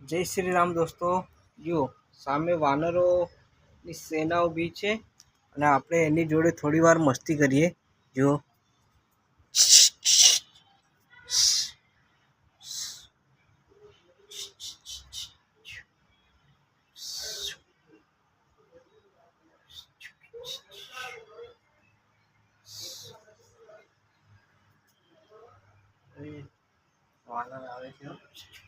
જય શ્રી રામ દોસ્તો. જુઓ, સામે વાનરોની સેના ઊભી છે અને આપણે એની જોડે થોડી વાર મસ્તી કરીએ. જુઓ. વાનર આવે છે.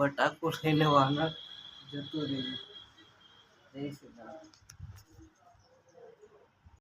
બટાકો લઈને વાનર જતું રહ્યું જય શ્રી